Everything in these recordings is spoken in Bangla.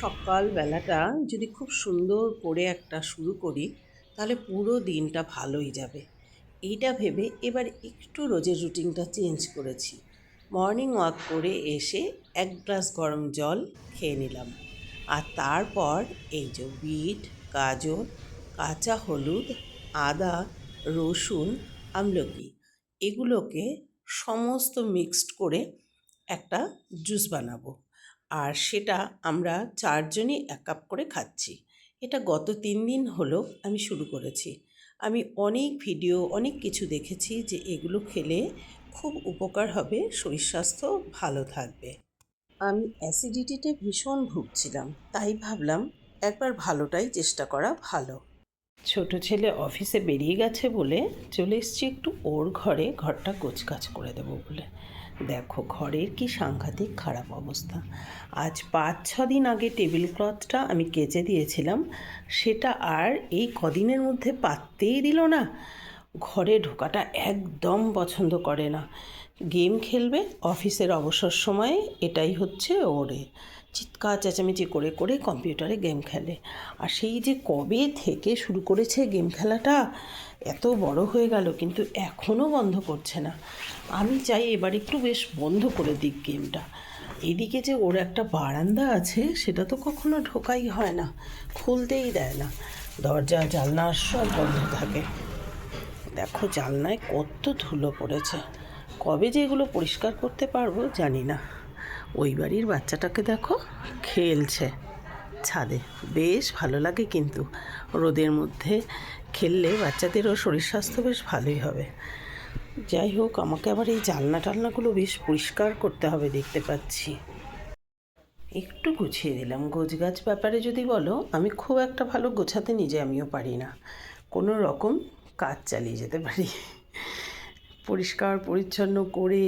সকালবেলাটা যদি খুব সুন্দর করে একটা শুরু করি, তাহলে পুরো দিনটা ভালোই যাবে। এইটা ভেবে এবার একটু রোজের রুটিনটা চেঞ্জ করেছি। মর্নিং ওয়াক করে এসে এক গ্লাস গরম জল খেয়ে নিলাম। আর তারপর এই যে বিট, গাজর, কাঁচা হলুদ, আদা, রসুন, আমলকি, এগুলোকে সমস্ত মিক্সড করে একটা জুস বানাবো। আর সেটা আমরা চারজনই এক কাপ করে খাচ্ছি। এটা গত তিন দিন হলো আমি শুরু করেছি। আমি অনেক ভিডিও, অনেক কিছু দেখেছি যে এগুলো খেলে খুব উপকার হবে, শরীর স্বাস্থ্য ভালো থাকবে। আমি অ্যাসিডিটিতে ভীষণ ভুগছিলাম, তাই ভাবলাম একবার ভালোটাই চেষ্টা করা ভালো। ছোট ছেলে অফিসে বেরিয়ে গেছে বলে চলে এসছি একটু ওর ঘরে, ঘরটা গোছগাছ করে দেবো বলে। দেখো, ঘরের কি সাংঘাতিক খারাপ অবস্থা। আজ পাঁচ, ছ দিন আগে টেবিল ক্লথটা আমি কেচে দিয়েছিলাম, সেটা আর এই কদিনের মধ্যে পাততেই দিল না। ঘরে ঢোকাটা একদম পছন্দ করে না। গেম খেলবে, অফিসের অবসর সময়ে এটাই হচ্ছে ওরে। চিৎকার, চেঁচামেচি করে করে কম্পিউটারে গেম খেলে। আর সেই যে কবে থেকে শুরু করেছে গেম খেলাটা, এত বড় হয়ে গেল, কিন্তু এখনও বন্ধ করছে না। আমি চাই এবার একটু বেশ বন্ধ করে দিক গেমটা। এদিকে যে ওর একটা বারান্দা আছে, সেটা তো কখনো ঢোকাই হয় না, খুলতেই দেয় না। দরজা, জানলা সব বন্ধ থাকে। দেখো, জানলায় কত ধুলো পড়েছে। কবে যে এগুলো পরিষ্কার করতে পারব জানি না। ওই বাড়ির বাচ্চাটাকে দেখো, খেলছে। ছাদে। বেশ ভালো লাগে কিন্তু। রোদের মধ্যে খেললে বাচ্চাদেরও শরীর স্বাস্থ্য বেশ ভালোই হবে। যাই হোক, আমাকে আবার এই জানলা টালনাগুলো বেশ পরিষ্কার করতে হবে দেখতে পাচ্ছি। একটু গুছিয়ে দিলাম গোছগাছ ব্যাপারে যদি বলো, আমি খুব একটা ভালো গোছাতে নিজে আমিও পারি না। কোনো রকম কাজ চালিয়ে যেতে পারি। পরিষ্কার, পরিচ্ছন্ন করে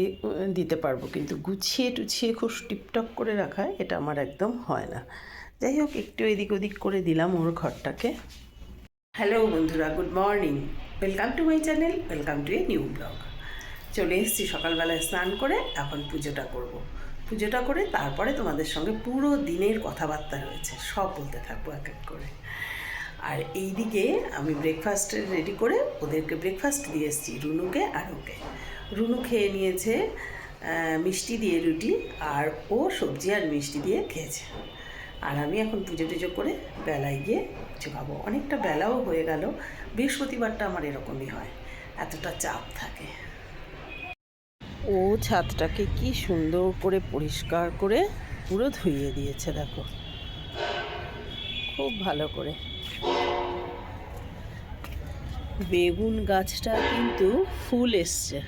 দিতে পারব। কিন্তু গুছিয়ে টুছিয়ে খুব টিপটপ করে রাখা, এটা আমার একদম হয় না। যাই হোক, একটু এদিক ওদিক করে দিলাম ওর ঘরটাকে। হ্যালো বন্ধুরা, good morning. Welcome to my channel welcome to a new blog চলে এসেছি সকালবেলায় স্নান করে, এখন পুজোটা করব। পুজোটা করে তারপরে তোমাদের সঙ্গে পুরো দিনের কথাবার্তা রয়েছে, সব বলতে থাকব এক এক করে। আর এই দিকে আমি ব্রেকফাস্ট রেডি করে ওদেরকে ব্রেকফাস্ট দিয়ে এসেছি, রুনুকে আর ওকে। রুনু খেয়ে নিয়েছে মিষ্টি দিয়ে রুটি আর ও সবজি আর মিষ্টি দিয়ে খেয়েছে। আর আমি এখন পুজো টুজো করে বেলায় গিয়ে কিছু খাব। অনেকটা বেলাও হয়ে গেল, বৃহস্পতিবারটা আমার এরকমই হয়, এতটা চাপ থাকে। ও ছাদটাকে কি সুন্দর করে পরিষ্কার করে পুরো ধুইয়ে দিয়েছে, দেখো। খুব ভালো করে। বেগুন গাছটা কিন্তু ফুল এসছে।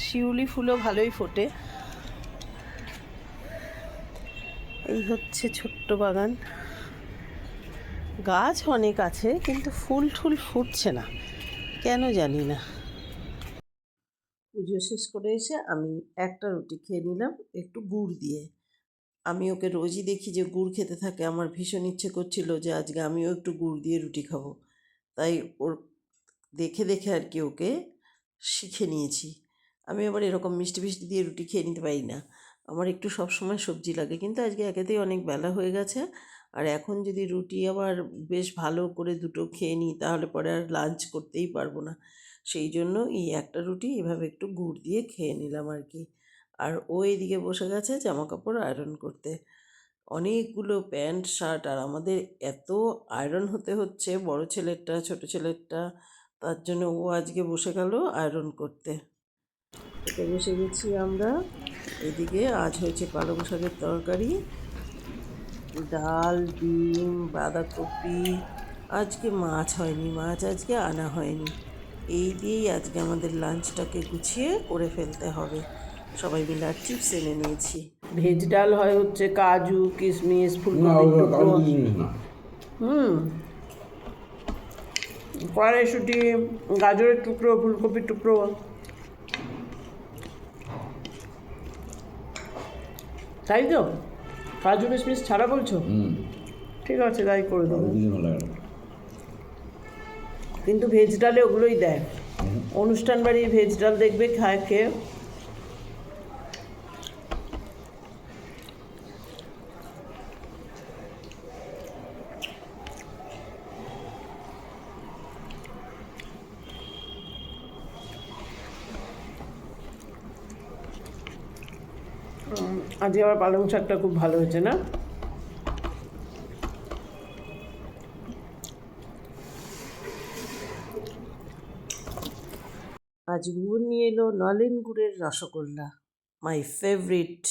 শিউলি ফুলও ভালোই ফোটে। এই হচ্ছে ছোট্ট বাগান। গাছ অনেক আছে, কিন্তু ফুল টুল ফুটছে না। কেন জানি না। পুজো শেষ করে এসে আমি একটা রুটি খেয়ে নিলাম, একটু গুড় দিয়ে। আমি ওকে রোজই দেখি যে গুড় খেতে থাকে। আমার ভীষণ ইচ্ছে করছিল যে আজকে আমিও একটু গুড় দিয়ে রুটি খাব। তাই ওর দেখে দেখে আর কি ওকে শিখে নিয়েছি। আমি আবার এরকম মিষ্টি মিষ্টি দিয়ে রুটি খেয়ে নিতে পারি না। আমার একটু সব সময় সবজি লাগে। কিন্তু আজকে একেতেই অনেক বেলা হয়ে গেছে। আর এখন যদি রুটি আবার বেশ ভালো করে দুটো খেয়ে নিই, তাহলে পরে আর লাঞ্চ করতেই পারব না। সেই জন্য এই একটা রুটি এভাবে একটু গুড় দিয়ে খেয়ে নিলাম আর কি। আর ও এদিকে বসে গেছে জামা কাপড় আয়রন করতে। অনেকগুলো প্যান্ট, শার্ট আর আমাদের এত আয়রন হতে হচ্ছে, বড় ছেলেরটা, ছোট ছেলেরটা, তার জন্য ও আজকে বসে গেল আয়রন করতে। এতে বসে গেছি আমরা। এদিকে আজ হয়েছে পালং শাকের তরকারি। ডাল, ডিম, বাঁধাকপি। আজকে মাছ হয়নি, মাছ আজকে আনা হয়নি। এই দিয়েই আজকে আমাদের লাঞ্চটাকে গুছিয়ে করে ফেলতে হবে। সবাই মিলে আর চিপস এনে নিয়েছি। ভেজ ডাল হয় হচ্ছে কাজু কিশমিশ না হুম। কড়াইশুটি গাজরের টুকরো ফুলকপির টুকরো। তাই তো? কাজু কিশমিশ ছাড়া বলছো? ঠিক আছে তাই করে দেবো। কিন্তু ভেজ ডালে ওগুলোই দেয়। অনুষ্ঠান বাড়ির ভেজ ডাল দেখবে খায় খেয়ে। আজকে আবার পালং শাকটা খুব ভালো হয়েছে না? আজ ভুবন নিয়ে এলো নলেন গুড়ের রসগোল্লা মাই ফেভারিট